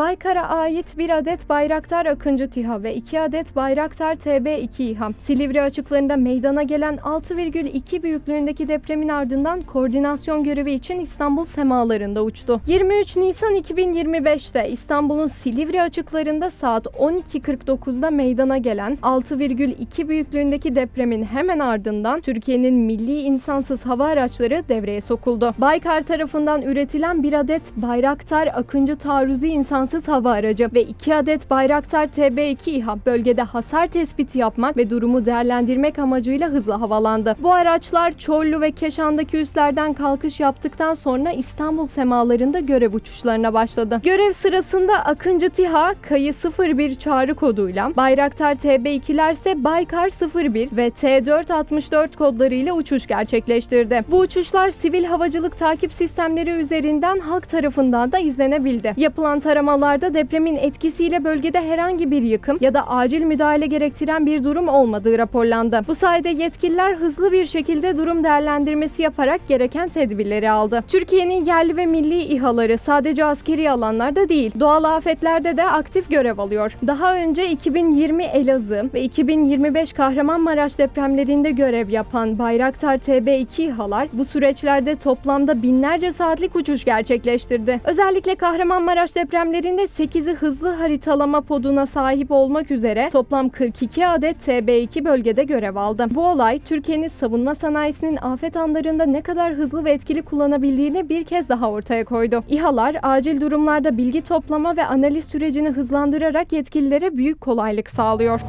Baykar'a ait bir adet Bayraktar Akıncı TİHA ve 2 adet Bayraktar TB2 İHA, Silivri açıklarında meydana gelen 6,2 büyüklüğündeki depremin ardından koordinasyon görevi için İstanbul semalarında uçtu. 23 Nisan 2025'te İstanbul'un Silivri açıklarında saat 12.49'da meydana gelen 6,2 büyüklüğündeki depremin hemen ardından Türkiye'nin milli insansız hava araçları devreye sokuldu. Baykar tarafından üretilen bir adet Bayraktar Akıncı taarruzi insansız hava aracı ve 2 adet Bayraktar TB2 İHA bölgede hasar tespiti yapmak ve durumu değerlendirmek amacıyla hızla havalandı. Bu araçlar Çorlu ve Keşan'daki üslerden kalkış yaptıktan sonra İstanbul semalarında görev uçuşlarına başladı. Görev sırasında Akıncı TİHA Kayı 01 çağrı koduyla, Bayraktar TB2'ler ise Baykar 01 ve T464 kodlarıyla uçuş gerçekleştirdi. Bu uçuşlar sivil havacılık takip sistemleri üzerinden halk tarafından da izlenebildi. Yapılan taramalarda depremin etkisiyle bölgede herhangi bir yıkım ya da acil müdahale gerektiren bir durum olmadığı raporlandı. Bu sayede yetkililer hızlı bir şekilde durum değerlendirmesi yaparak gereken tedbirleri aldı. Türkiye'nin yerli ve milli İHA'ları sadece askeri alanlarda değil, doğal afetlerde de aktif görev alıyor. Daha önce 2020 Elazığ ve 2025 Kahramanmaraş depremlerinde görev yapan Bayraktar TB2 İHA'lar bu süreçlerde toplamda binlerce saatlik uçuş gerçekleştirdi. Özellikle Kahramanmaraş depremlerinde 8'i hızlı haritalama poduna sahip olmak üzere toplam 42 adet TB2 bölgede görev aldı. Bu olay Türkiye'nin savunma sanayisinin afet anlarında ne kadar hızlı ve etkili kullanabildiğini bir kez daha ortaya koydu. İHA'lar acil durumlarda bilgi toplama ve analiz sürecini hızlandırarak yetkililere büyük kolaylık sağlıyor.